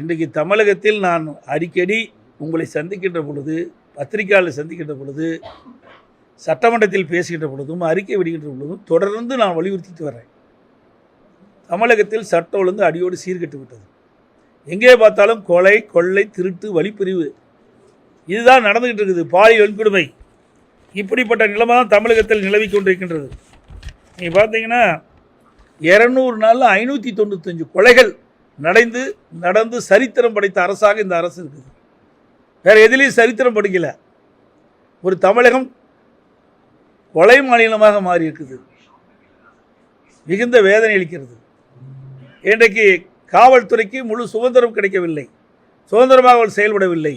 இன்றைக்கு தமிழகத்தில் நான் அடிக்கடி உங்களை சந்திக்கின்ற பொழுது பத்திரிகையாளர் சந்திக்கின்ற பொழுது சட்டமன்றத்தில் பேசுகின்ற பொழுதும் அறிக்கை விடுகின்ற பொழுதும் தொடர்ந்து நான் வலியுறுத்திட்டு வரேன் தமிழகத்தில் சட்டம் ஒழுங்கு அடியோடு சீர்கெட்டு விட்டது. எங்கே பார்த்தாலும் கொலை கொள்ளை திருட்டு வழிப்பிரிவு. இதுதான் நடந்துகிட்டு இருக்குது. பாலியல் வன்கொடுமை இப்படிப்பட்ட நிலைமை தான் தமிழகத்தில் நிலவி கொண்டிருக்கின்றது. நீங்கள் பார்த்தீங்கன்னா இரநூறு நாளில் ஐநூற்றி தொண்ணூத்தஞ்சு கொலைகள் நடந்து நடந்து சரித்திரம் படைத்த அரசாக இந்த அரசு இருக்குது. வேறு எதுலேயும் சரித்திரம் படிக்கல. ஒரு தமிழகம் கொலை மாநிலமாக மாறி இருக்குது. மிகுந்த வேதனை அளிக்கிறது. இன்றைக்கு காவல்துறைக்கு முழு சுதந்திரம் கிடைக்கவில்லை. சுதந்திரமாக அவள் செயல்படவில்லை.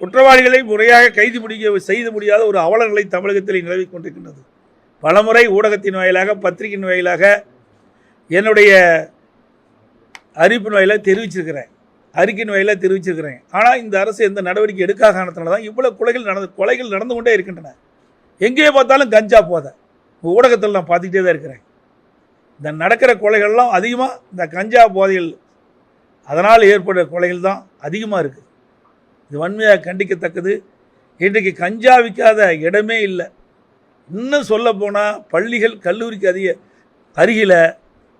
குற்றவாளிகளை முறையாக கைது முடிக்க செய்து முடியாத ஒரு அவலநிலை தமிழகத்தில் நிலவிக் கொண்டிருக்கின்றது. பலமுறை ஊடகத்தின் வாயிலாக பத்திரிகையின் வாயிலாக என்னுடைய அறிவிப்பின் வாயிலாக தெரிவிச்சிருக்கிறேன். அறிக்கையின் வாயிலாக தெரிவிச்சிருக்கிறேன். ஆனால் இந்த அரசு எந்த நடவடிக்கை எடுக்காத காரணத்தினால தான் இவ்வளோ கொலைகள் நடந்து கொலைகள் நடந்து கொண்டே இருக்கின்றன. எங்கேயே பார்த்தாலும் கஞ்சா போதை. ஊடகத்தில் நான் பார்த்துக்கிட்டே தான் இருக்கிறேன். இந்த நடக்கிற கொலைகள்லாம் அதிகமாக இந்த கஞ்சா போதைகள் அதனால் ஏற்படுற கொலைகள் தான் அதிகமாக இருக்குது இது வன்மையாக கண்டிக்கத்தக்கது. இன்றைக்கு கஞ்சா விற்காத இடமே இல்லை. இன்னும் சொல்ல போனால் பள்ளிகள் கல்லூரிக்கு அதிக அருகில்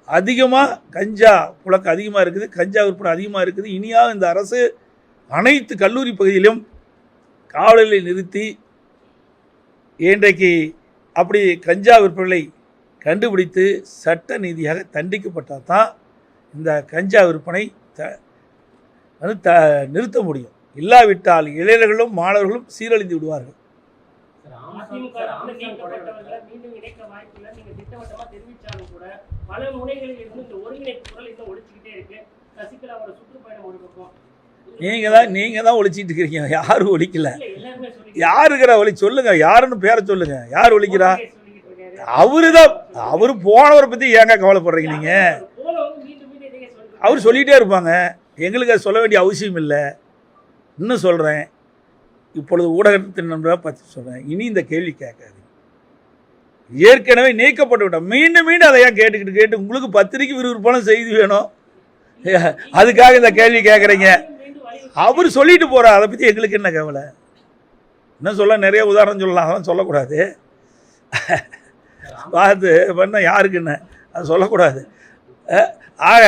அதிகமாக கஞ்சா புழக்கம் அதிகமாக இருக்குது கஞ்சா விற்பனை அதிகமாக இருக்குது இனியாக இந்த அரசு அனைத்து கல்லூரி பகுதியிலும் காவலர்களை நிறுத்தி இன்றைக்கு அப்படி கஞ்சா விற்பனை கண்டுபிடித்து சட்ட நீதியாக தண்டிக்கப்பட்டால் தான் இந்த கஞ்சா விற்பனை த வந்து த நிறுத்த முடியும் இல்லாவிட்டால் இளைஞர்களும் மாணவர்களும் சீரழிந்து விடுவார்கள் அதிமுக இருந்து நீக்கப்பட்டவர்களை மீண்டும் இணைக்க வாய்ப்பில்லை நீங்க திட்டவட்டமா தெரிவிச்சாலும் கூட பல முனைகளில் இருந்து இந்த ஒருங்கிணைப்பு குரல் இன்னும் ஒழிச்சுக்கிட்டே இருக்கு. சசிகலாவோட சுற்றுப்பயணம் ஒரு பக்கம். நீங்கள் தான் நீங்கள் தான் ஒழிச்சிட்டு இருக்கிறீங்க யாரும் ஒழிக்கல இல்ல எல்லாருமே சொல்லிட்டு யார் இருக்கிற ஒளி சொல்லுங்க யாருன்னு பேரை சொல்லுங்க. யார் ஒழிக்கிறா அவரு தான் அவர் போனவரை பற்றி ஏங்க கவலைப்படுறீங்க நீங்கள் அவர் சொல்லிகிட்டே இருப்பாங்க. எங்களுக்கு அது சொல்ல வேண்டிய அவசியம் இல்லை. இன்னும் சொல்கிறேன் இப்பொழுது ஊடகத்தின் நண்பராக பற்றி சொல்கிறேன் இனி இந்த கேள்வி கேட்காது. ஏற்கனவே நீக்கப்பட்டு விட்டோம். மீண்டும் மீண்டும் அதை ஏன் கேட்டுக்கிட்டு கேட்டு உங்களுக்கு பத்திரிக்கை விறுவிறுப்பான செய்தி வேணும். அதுக்காக இந்த கேள்வி கேட்குறீங்க அவர் சொல்லிட்டு போகிறார் அதை பற்றி எங்களுக்கு என்ன கவலை? இன்னும் சொல்ல நிறைய உதாரணம் சொல்லலாம். அதெல்லாம் சொல்லக்கூடாது. பார்த்து பண்ண யாருக்கு என்ன? அது சொல்லக்கூடாது. ஆக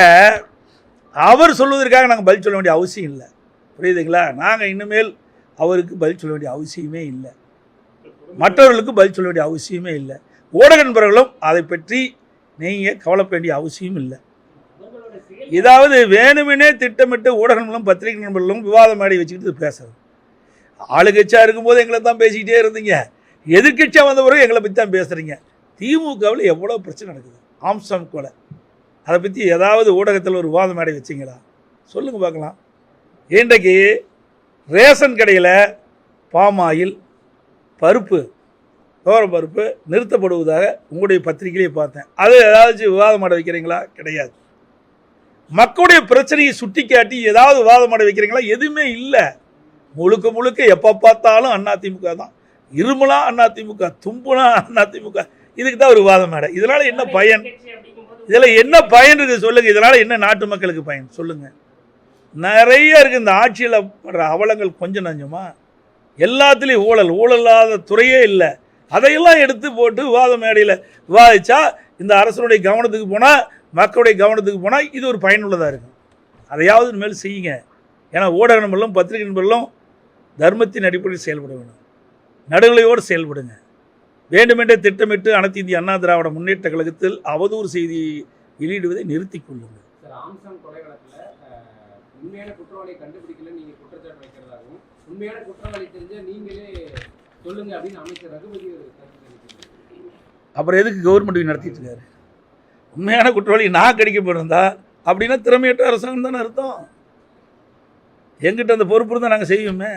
அவர் சொல்வதற்காக நாங்கள் பதில் சொல்ல வேண்டிய அவசியம் இல்லை. புரியுதுங்களா? நாங்கள் இனிமேல் அவருக்கு பதில் சொல்ல வேண்டிய அவசியமே இல்லை. மற்றவர்களுக்கு பதில் சொல்ல வேண்டிய அவசியமே இல்லை. ஊடக நண்பர்களும் அதை பற்றி நீங்கள் கவலைப்பட வேண்டிய அவசியம் இல்லை. ஏதாவது வேணுமெனே திட்டமிட்டு ஊடக நண்பர்களும் பத்திரிகை நண்பர்களும் விவாத மேடை வச்சுக்கிட்டு பேசுறது. ஆளுங்கட்சியாக இருக்கும்போது எங்களை தான் பேசிக்கிட்டே இருந்தீங்க. எதிர்க்கட்சியாக வந்த பிறகு எங்களை பற்றி தான் பேசுகிறீங்க திமுகவில் எவ்வளோ பிரச்சனை நடக்குது? ஆம்சம் கொலை அதை பற்றி ஏதாவது ஊடகத்தில் ஒரு விவாத மேடை வச்சிங்களா? சொல்லுங்கள் பார்க்கலாம். இன்றைக்கு ரேஷன் கடையில் பாமாயில் பருப்பு தோரம் பருப்பு நிறுத்தப்படுவதாக உங்களுடைய பத்திரிகையிலே பார்த்தேன். அது ஏதாச்சும் விவாதம் மேடை வைக்கிறீங்களா? கிடையாது. மக்களுடைய பிரச்சனையை சுட்டிக்காட்டி ஏதாவது விவாதம் மேடை வைக்கிறீங்களா? எதுவுமே இல்லை. முழுக்க முழுக்க எப்போ பார்த்தாலும் அதிமுக தான். இருமலா அதிமுக தும்புனா அதிமுக இதுக்கு தான் ஒரு விவாதம் மேடை. இதனால் என்ன பயன்? இதில் என்ன பயன் இருக்குது சொல்லுங்கள் இதனால் என்ன நாட்டு மக்களுக்கு பயன்? சொல்லுங்கள் நிறைய இருக்குது இந்த ஆட்சியில் படுற அவலங்கள் கொஞ்சம் நஞ்சமா? எல்லாத்துலேயும் ஊழல். ஊழல் இல்லாத துறையே இல்லை. அதையெல்லாம் எடுத்து போட்டு விவாத மேடையில் விவாதித்தா இந்த அரசனுடைய கவனத்துக்கு போனால் மக்களுடைய கவனத்துக்கு போனால் இது ஒரு பயனுள்ளதாக இருக்கும். அதையாவது இனிமேல் செய்யுங்க. ஏன்னா ஊடக நண்பர்களும் பத்திரிகை நண்பர்களும் தர்மத்தின் அடிப்படையில் செயல்பட வேணும் நடுநிலையோடு செயல்படுங்க. வேண்டுமென்றே திட்டமிட்டு அனைத்து இந்திய அண்ணா திராவிட முன்னேற்ற கழகத்தில் அவதூறு செய்தி வெளியிடுவதை நிறுத்திக் கொள்ளுங்கள். உண்மையான குற்றவாளியை கண்டுபிடிக்கல நீங்க குற்றச்சாட்டு வைக்கிறதாகவும் உண்மையான குற்றவாளி தெரிஞ்ச நீங்களே சொல்லுங்க அப்படின்னு அமைச்சர் ரகுபதி அப்புறம் எதுக்கு கவர்மெண்ட் நடத்திட்டு இருக்காரு? உண்மையான குற்றவாளி நான் கடிக்கப்பட்டிருந்தா அப்படின்னா திறமையற்ற அரசாங்கம் தானே அர்த்தம். எங்கிட்ட அந்த பொறுப்பு இருந்தால் நாங்கள் செய்வோமே.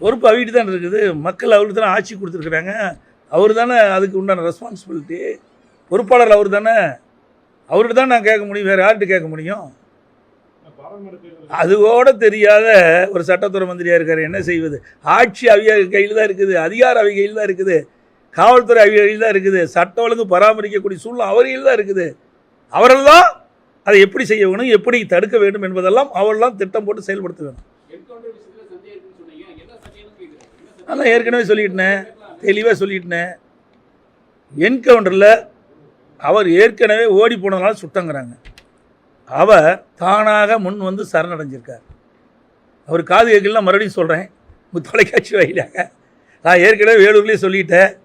பொறுப்பு அவகிட்ட தான் இருக்குது. மக்கள் அவருக்கு தானே ஆட்சி கொடுத்துருக்குறாங்க. அவர் தானே அதுக்கு உண்டான ரெஸ்பான்சிபிலிட்டி பொறுப்பாளர் அவர் தானே. அவர்கிட்ட தான் நான் கேட்க முடியும். வேறு யார்கிட்ட கேட்க முடியும்? அதுவோட தெரியாத ஒரு சட்டத்துறை மந்திரியாக இருக்கார். என்ன செய்வது? ஆட்சி அவிய கையில் தான் இருக்குது. அதிகாரம் அவி கையில் தான் இருக்குது. காவல்துறை அவி கையில் தான் இருக்குது. சட்ட ஒழுங்கு பராமரிக்கக்கூடிய சூழ்நிலை அவர் கையில் தான் இருக்குது. அவர்கள் தான் அதை எப்படி செய்ய வேணும்? எப்படி தடுக்க வேண்டும் என்பதெல்லாம் அவரெல்லாம் திட்டம் போட்டு செயல்படுத்த வேணும்? அதான் ஏற்கனவே சொல்லிட்டேன். தெளிவாக சொல்லிட்டேன். என்கவுண்டரில் அவர் ஏற்கனவே ஓடி போனதுனால சுட்டங்கிறாங்க. அவர் தானாக முன் வந்து சரணடைஞ்சிருக்கார். அவர் காது கேட்கலாம் மறுபடியும் சொல்கிறேன் தொலைக்காட்சி வாயிலாக. நான் ஏற்கனவே வேலூர்லேயே சொல்லிட்டேன்.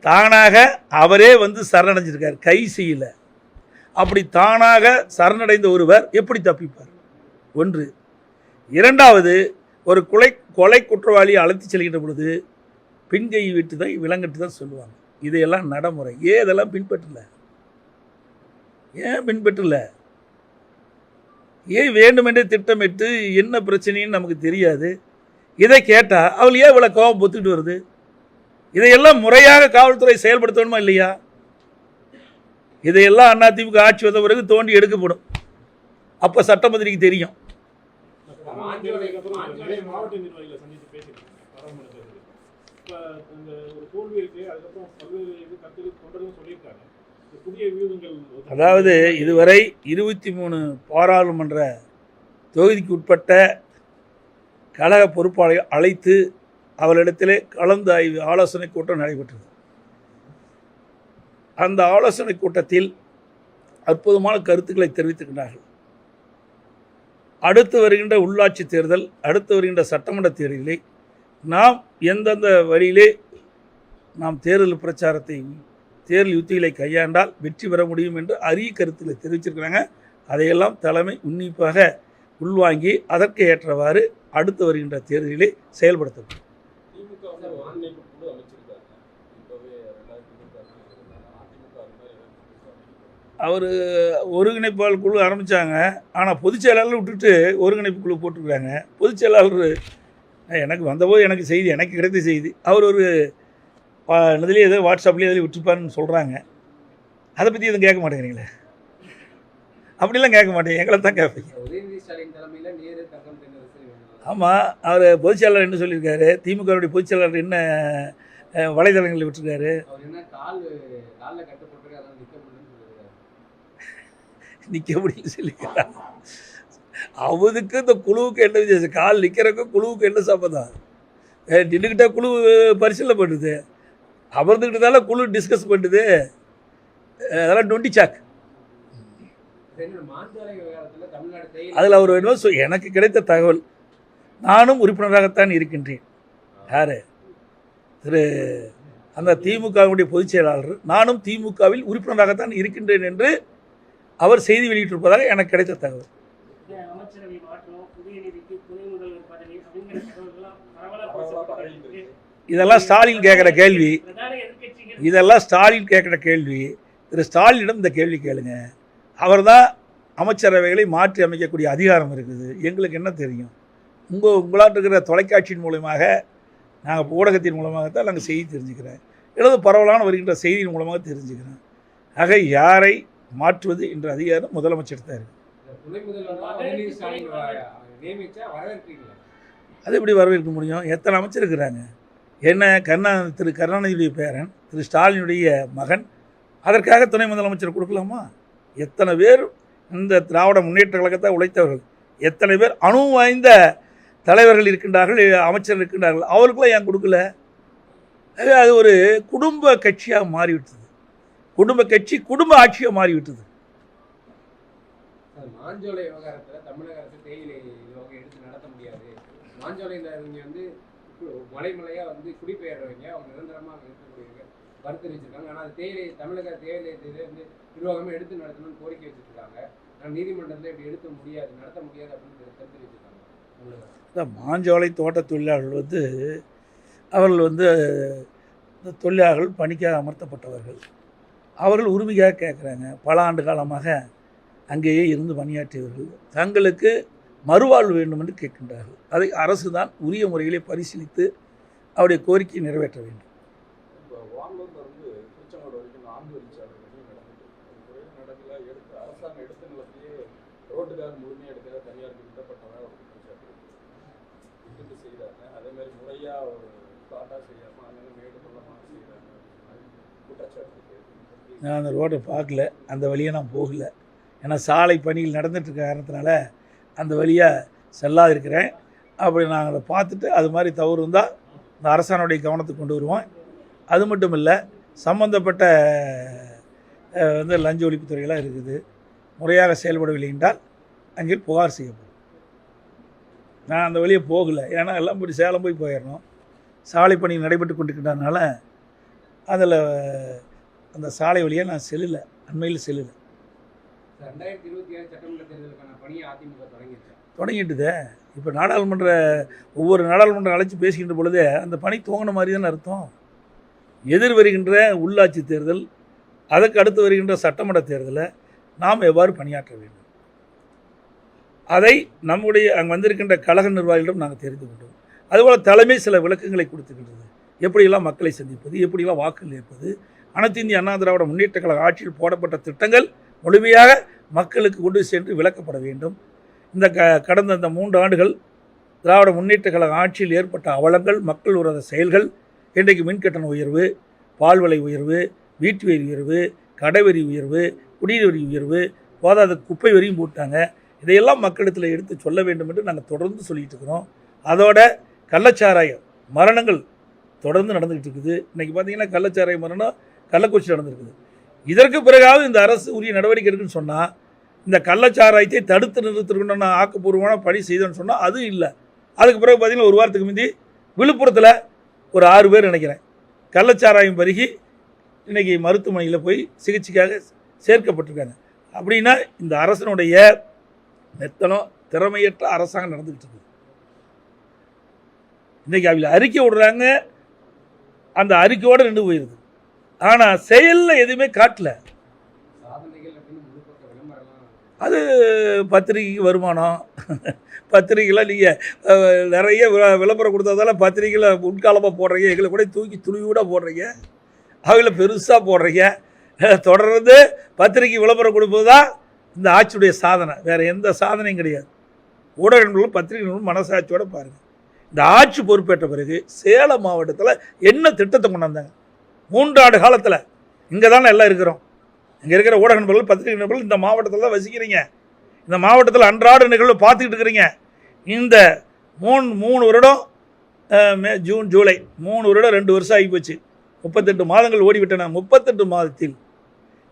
தானாக அவரே வந்து சரணடைஞ்சிருக்கார். கை செய்யல. அப்படி தானாக சரணடைந்த ஒருவர் எப்படி தப்பிப்பார்? ஒன்று. இரண்டாவது ஒரு கொலை கொலை குற்றவாளியை அழைத்து செல்கின்ற பொழுது பின்கையை விட்டு தான் விலங்கட்டு தான் சொல்லுவாங்க. இதையெல்லாம் நடைமுறை. ஏதெல்லாம் பின்பற்றலை? ஏன் பின்பற்றல? ஏன் வேண்டுமென்றே திட்டமிட்டு என்ன பிரச்சனைன்னு நமக்கு தெரியாது? இதை கேட்டால் அவள் ஏன் இவ்வளோ கோபம் பொத்துக்கிட்டு வருது? இதையெல்லாம் முறையாக காவல்துறை செயல்படுத்தணுமா இல்லையா? இதையெல்லாம் அதிமுக ஆட்சி வந்த பிறகு தோண்டி எடுக்கப்படும். அப்போ சட்டமந்திரிக்கு தெரியும். இப்போ இந்த ஒரு தோல்வி இருக்கு அதுக்கப்புறம் பல்வேறு இது கருத்துக்கள் தொண்டர்களும் சொல்லியிருக்காங்க. அதாவது இதுவரை இருபத்தி மூணு பாராளுமன்ற தொகுதிக்கு உட்பட்ட கழக பொறுப்பாளரை அழைத்து அவர்களிடத்திலே கலந்து ஆய்வு ஆலோசனை கூட்டம் நடைபெற்றது. அந்த ஆலோசனை கூட்டத்தில் அற்புதமான கருத்துக்களை தெரிவித்துக்கின்றார்கள் அடுத்து வருகின்ற உள்ளாட்சி தேர்தல் அடுத்து வருகின்ற சட்டமன்ற தேர்தலில் நாம் எந்தெந்த வழியிலே நாம் தேர்தல் பிரச்சாரத்தை தேர்தல் யுத்திகளை கையாண்டால் வெற்றி பெற முடியும் என்று அரிய கருத்துக்களை தெரிவிச்சிருக்கிறாங்க. அதையெல்லாம் தலைமை உன்னிப்பாக உள்வாங்கி அதற்கு ஏற்றவாறு அடுத்து வருகின்ற தேர்தலிலே செயல்படுத்தப்படும். அவர் ஒருங்கிணைப்பாளர் குழு ஆரம்பித்தாங்க ஆனால் பொதுச் செயலாளர் விட்டுட்டு ஒருங்கிணைப்பு குழு போட்டிருக்காங்க பொதுச் செயலாளர் எனக்கு வந்தபோது எனக்கு செய்தி எனக்கு கிடைத்த செய்தி. அவர் ஒரு இதுலேயே ஏதோ வாட்ஸ்அப்லேயே எதில் விட்டுருப்பாருன்னு சொல்கிறாங்க அதை பற்றி எதுவும் கேட்க மாட்டேங்கிறீங்களே? அப்படிலாம் கேட்க மாட்டேங்க. எங்களை தான் கேட்பீங்க. ஆமாம் அவர் பொதுச்செயலாளர் என்ன சொல்லியிருக்காரு? திமுகவுடைய பொதுச்செயலாளர் என்ன வலைதளங்களில் விட்டுருக்காரு? முடியும்னு நிற்க முடியல சொல்லிக்கிறார் அவருக்கு இந்த குழுவுக்கு என்ன வித்தியாசம் கால் நிற்கிறக்கும் குழுவுக்கு என்ன சம்மந்தம்? நின்றுக்கிட்டால் குழு பரிசீலனை பண்ணுது. அமர்ந்துக்கிட்டதால குழு டிஸ்கஸ் பண்ணுது. அதெல்லாம் நொண்டி சாக்கு அதில் அவர் வேணும் எனக்கு கிடைத்த தகவல் நானும் உறுப்பினராகத்தான் இருக்கின்றேன். யார்? திரு அந்த திமுகவுடைய பொதுச் செயலாளர் நானும் திமுகவில் உறுப்பினராகத்தான் இருக்கின்றேன் என்று அவர் செய்தி வெளியிட்டிருப்பதாக எனக்கு கிடைத்த தகவல். இதெல்லாம் ஸ்டாலின் கேட்குற கேள்வி. இதெல்லாம் ஸ்டாலின் கேட்குற கேள்வி. திரு ஸ்டாலினிடம் இந்த கேள்வி கேளுங்க. அவர் தான் அமைச்சரவைகளை மாற்றி அமைக்கக்கூடிய அதிகாரம் இருக்குது. எங்களுக்கு என்ன தெரியும்? உங்கள் உங்களாட்டு இருக்கிற தொலைக்காட்சியின் மூலமாக நாங்கள் ஊடகத்தின் மூலமாகத்தான் நாங்கள் செய்தி தெரிஞ்சுக்கிறேன். அல்லது பரவலான வருகின்ற செய்தியின் மூலமாக தெரிஞ்சுக்கிறேன். ஆக யாரை மாற்றுவது என்ற அதிகாரம் முதலமைச்சர் தான் இருக்குது அது எப்படி வரவேற்க முடியும்? எத்தனை அமைச்சர் இருக்கிறாங்க? என்ன கருணா திரு கருணாநிதியுடைய பேரன் திரு ஸ்டாலினுடைய மகன் அதற்காக துணை முதலமைச்சர் கொடுக்கலாமா? எத்தனை பேர் இந்த திராவிட முன்னேற்ற கழகத்தை உழைத்தவர்கள்? எத்தனை பேர் அணு வாய்ந்த தலைவர்கள் இருக்கின்றார்கள் அமைச்சர் இருக்கின்றார்கள் அவருக்குலாம் ஏன் கொடுக்கல? அது ஒரு குடும்ப கட்சியாக மாறிவிட்டது. குடும்ப கட்சி குடும்ப ஆட்சியாக மாறிவிட்டது. மாஞ்சோலை தமிழக அரசு தேயிலை எடுத்து நடத்த முடியாது. மாஞ்சோலை வந்து மலைமலையாக வந்து குடிபெயர்றவங்க அவங்க நிரந்தரமாக அங்க இருக்கக்கூடியவங்க கருத்து தெரிவிச்சிருக்காங்க ஆனால் அது தேயிலை தமிழக தேயிலை இதை வந்து நிர்வாகமே எடுத்து நடத்தணும்னு கோரிக்கை வச்சுருக்காங்க. ஆனால் நீதிமன்றத்தில் இப்படி எடுக்க முடியாது நடத்த முடியாது அப்படின்னு கருத்து வச்சுருக்காங்க இந்த மாஞ்சோலை தோட்ட தொழிலாளர்கள் வந்து அவர்கள் வந்து இந்த தொழிலாளர்கள் பணிக்காக அமர்த்தப்பட்டவர்கள். அவர்கள் உரிமைக்காக கேட்குறாங்க பல ஆண்டு காலமாக அங்கேயே இருந்து பணியாற்றியவர்கள். தங்களுக்கு மறுவாழ்வு வேண்டும் என்று கேட்கின்றார்கள். அதை அரசு தான் உரிய முறையிலே பரிசீலித்து அவருடைய கோரிக்கையை நிறைவேற்ற வேண்டும். நான் அந்த ரோட்டை பார்க்கல. அந்த வழியை நான் போகல. ஏன்னா சாலை பணிகள் நடந்துட்டு இருக்க காரணத்தினால அந்த வழியாக செல்லாதிருக்கிறேன். அப்படி நாங்கள் அதை பார்த்துட்டு அது மாதிரி தவறு இருந்தால் இந்த அரசாணுடைய கவனத்துக்கு கொண்டு வருவோம் அது மட்டும் இல்லை சம்பந்தப்பட்ட வந்து லஞ்ச ஒழிப்புத்துறையெல்லாம் இருக்குது. முறையாக செயல்படவில்லை என்றால் அங்கே புகார் செய்யப்படும். நான் அந்த வழியை போகலை. ஏன்னா எல்லாம் போய் சேலம் போய் போயிடணும். சாலை பணி நடைபெற்று கொண்டிருக்கின்றனால அதில் அந்த சாலை வழியாக நான் செல்லலை. அண்மையில் செல்லலை. ரெண்டாயிரத்தி இருபத்தி ஏழு சட்டமன்ற தேர்தலுக்கான பணியை அதிமுக தொடங்கிடுச்சு. தொடங்கிட்டுதே? இப்போ நாடாளுமன்ற ஒவ்வொரு நாடாளுமன்றம் அழைச்சி பேசுகின்ற பொழுதே அந்த பணி துவங்கின மாதிரி தானே அர்த்தம்? எதிர் வருகின்ற உள்ளாட்சி தேர்தல் அதற்கு அடுத்து வருகின்ற சட்டமன்ற தேர்தலை நாம் எவ்வாறு பணியாற்ற வேண்டும்? அதை நம்முடைய அங்கே வந்திருக்கின்ற கழக நிர்வாகிகளிடம் நாங்கள் தெரிந்து கொண்டோம். அதுபோல் தலைமை சில விளக்கங்களை கொடுத்துக்கின்றது. எப்படியெல்லாம் மக்களை சந்திப்பது எப்படியெல்லாம் வாக்குகள் ஏற்பது அனைத்து இந்திய அண்ணா திராவிட முன்னேற்ற கழக ஆட்சியில் போடப்பட்ட திட்டங்கள் முழுமையாக மக்களுக்கு கொண்டு சென்று விளக்கப்பட வேண்டும். இந்த க கடந்த இந்த மூன்று ஆண்டுகள் திராவிட முன்னேற்ற கழக ஆட்சியில் ஏற்பட்ட அவலங்கள் மக்கள் உரத செயல்கள் இன்றைக்கு மின்கட்டண உயர்வு பால் விலை உயர்வு வீட்டு வரி உயர்வு கடைவரி உயர்வு குடிநீர் வரி உயர்வு போதாத குப்பை வரியும் போட்டாங்க. இதையெல்லாம் மக்களிடத்தில் எடுத்து சொல்ல வேண்டும் என்று நாங்கள் தொடர்ந்து சொல்லிகிட்டு இருக்கிறோம். அதோட கள்ளச்சாராயம் மரணங்கள் தொடர்ந்து நடந்துகிட்டு இருக்குது. இன்றைக்கி பார்த்தீங்கன்னா கள்ளச்சாராய மரணம் கள்ளக்குறிச்சி நடந்திருக்குது. இதற்கு பிறகாவது இந்த அரசு உரிய நடவடிக்கை எடுக்குன்னு சொன்னால் இந்த கள்ளச்சாராயத்தை தடுத்து நிறுத்திருக்கணும் நான் ஆக்கப்பூர்வமான பணி செய்தேன்னு சொன்னால் அது இல்லை. அதுக்கு பிறகு பார்த்தீங்கன்னா ஒரு வாரத்துக்கு முந்தி விழுப்புரத்தில் ஒரு ஆறு பேர் நினைக்கிறேன். கள்ளச்சாராயம் பருகி இன்றைக்கி மருத்துவமனையில் போய் சிகிச்சைக்காக சேர்க்கப்பட்டிருக்காங்க. அப்படின்னா இந்த அரசனுடைய மெத்தனம் திறமையற்ற அரசாங்கம் நடந்துக்கிட்டு இருக்குது. இன்றைக்கி அவங்க அறிக்கை விடுறாங்க. அந்த அறிக்கையோடு நின்று போயிடுது ஆனால் செயலில் எதுவுமே காட்டல. அது பத்திரிகைக்கு வருமானம். பத்திரிகைலாம் நீங்கள் நிறைய வி- விளம்பரம் கொடுத்ததால பத்திரிகையில் முன்காலமாக போடுறீங்க. எங்களை கூட தூக்கி துணிவிட போடுறீங்க. அவங்கள பெருசாக போடுறீங்க. தொடர்ந்து பத்திரிகை விளம்பரம் கொடுப்பது தான் இந்த ஆட்சியுடைய சாதனை. வேறு எந்த சாதனையும் கிடையாது. ஊடகங்களும் பத்திரிகைகளும் மனசாட்சியோடு பாருங்கள் இந்த ஆட்சி பொறுப்பேற்ற பிறகு சேலம் மாவட்டத்தில் என்ன திட்டத்தை கொண்டாந்தாங்க மூன்றாண்டு காலத்தில் இங்கே தானே எல்லாம் இருக்கிறோம். இங்கே இருக்கிற ஊடக நண்பர்கள் பத்திரிகை நண்பர்கள் இந்த மாவட்டத்தில் தான் வசிக்கிறீங்க. இந்த மாவட்டத்தில் அன்றாட நிகழ்வு பார்த்துக்கிட்டு இருக்கிறீங்க. இந்த மூணு மூணு வருடம் மே ஜூன் ஜூலை மூணு வருடம் ரெண்டு வருஷம் ஆகிப்போச்சு முப்பத்தெட்டு மாதங்கள் ஓடிவிட்டன. முப்பத்தெட்டு மாதத்தில்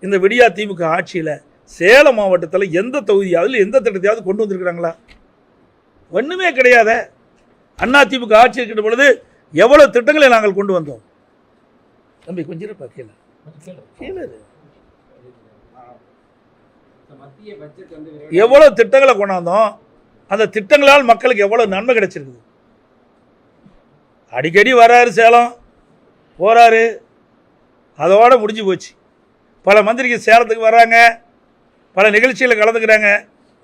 இந்த விடியா திமுக ஆட்சியில் சேலம் மாவட்டத்தில் எந்த தொகுதியாவது எந்த திட்டத்தையாவது கொண்டு வந்திருக்கிறாங்களா? ஒன்றுமே கிடையாதே. அண்ணா ஆட்சி இருக்கின்ற பொழுது எவ்வளோ திட்டங்களை நாங்கள் கொண்டு வந்தோம்? தம்பி கொஞ்சம் இருப்பா கீழே. கீழே எவ்வளோ திட்டங்களை கொண்டாந்தோம் அந்த திட்டங்களால் மக்களுக்கு எவ்வளோ நன்மை கிடைச்சிருக்குது? அடிக்கடி வராரு சேலம் போகிறாரு அதோட முடிஞ்சு போச்சு. பல மந்திரிக்கு சேலத்துக்கு வர்றாங்க. பல நிகழ்ச்சியில் கலந்துக்கிறாங்க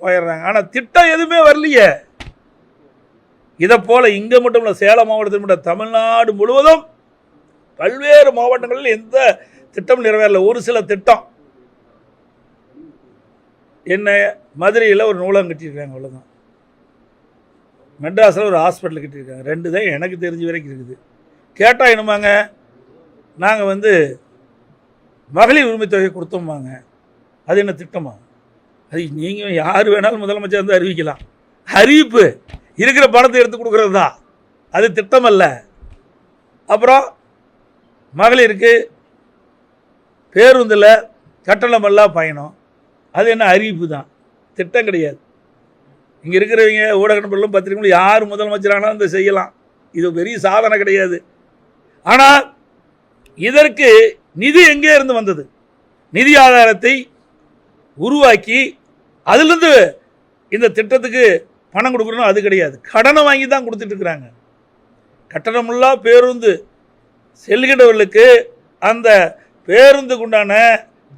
போயிடுறாங்க. ஆனால் திட்டம் எதுவுமே வரலையே. இதை போல் இங்கே மட்டும் இல்லை சேலம் மாவட்டத்தில் மட்டும் தமிழ்நாடு முழுவதும் பல்வேறு மாவட்டங்களில் எந்த திட்டம் நிறைவேறல. ஒரு சில திட்டம். என்ன மதுரையில் ஒரு நூலகம் கட்டியிருக்காங்க அவ்வளோதான் மெட்ராஸில் ஒரு ஹாஸ்பிட்டல் கட்டியிருக்காங்க. ரெண்டு தான் எனக்கு தெரிஞ்ச வரைக்கும் இருக்குது. கேட்டால் என்னமாங்க? நாங்கள் வந்து மகளிர் உரிமை தொகை கொடுத்தோம்பாங்க அது என்ன திட்டமா? அது நீங்கள் யார் வேணாலும் முதலமைச்சர் வந்து அறிவிக்கலாம். அறிவிப்பு. இருக்கிற பணத்தை எடுத்து கொடுக்குறது தான் அது திட்டம் அல்ல அப்புறம் மகளிருக்கு பேருந்தில் கட்டணமெல்லாம் பயணம். அது என்ன அறிவிப்பு தான்? திட்டம் கிடையாது. இங்கே இருக்கிறவங்க ஊடக நண்பர்களும் பத்திரிகைகளும் யார் முதலமைச்சரானாலும் இந்த செய்யலாம். இது பெரிய சாதனை கிடையாது. ஆனால் இதற்கு நிதி எங்கே இருந்து வந்தது? நிதி ஆதாரத்தை உருவாக்கி அதிலிருந்து இந்த திட்டத்துக்கு பணம் கொடுக்கணும் அது கிடையாது. கடனை வாங்கி தான் கொடுத்துட்டு இருக்கிறாங்க. கட்டணமில்லா பேருந்து செல்கிறவர்களுக்கு அந்த பேருந்துக்குண்டான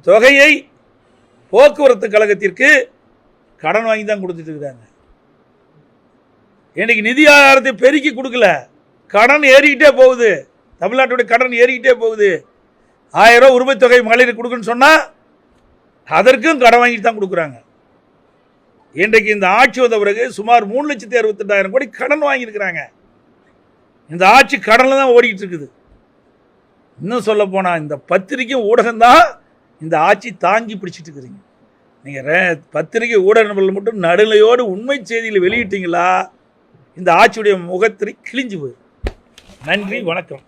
தொகையை போக்குவரத்து கழகத்திற்கு கடன் வாங்கி தான் கொடுத்துட்டு இருக்கிறாங்க இன்னைக்கு நிதி ஆதாரத்தை பெருக்கி கொடுக்கல. கடன் ஏறிக்கிட்டே போகுது. தமிழ்நாட்டுடைய கடன் ஏறிக்கிட்டே போகுது. ஆயிரம் ரூபாய் உரிமை தொகை மகளிர் கொடுக்குன்னு சொன்னால் அதற்கும் கடன் வாங்கிட்டு தான் கொடுக்குறாங்க. இன்றைக்கு இந்த ஆட்சி வந்த பிறகு சுமார் மூணு லட்சத்தி அறுபத்தெட்டாயிரம் கோடி கடன் வாங்கியிருக்கிறாங்க. இந்த ஆட்சி கடனில் தான் ஓடிக்கிட்டு இருக்குது. இன்னும் சொல்ல போனால் இந்த பத்திரிக்கை ஊடகம்தான் இந்த ஆட்சி தாங்கி பிடிச்சிட்டு இருக்கிறீங்க. நீங்கள் பத்திரிகை ஊடகங்கள் மட்டும் நடுநிலையோடு உண்மை செய்திகளை வெளியிட்டீங்களா இந்த ஆட்சியுடைய முகத்திரை கிழிஞ்சு போயிடும் நன்றி வணக்கம்.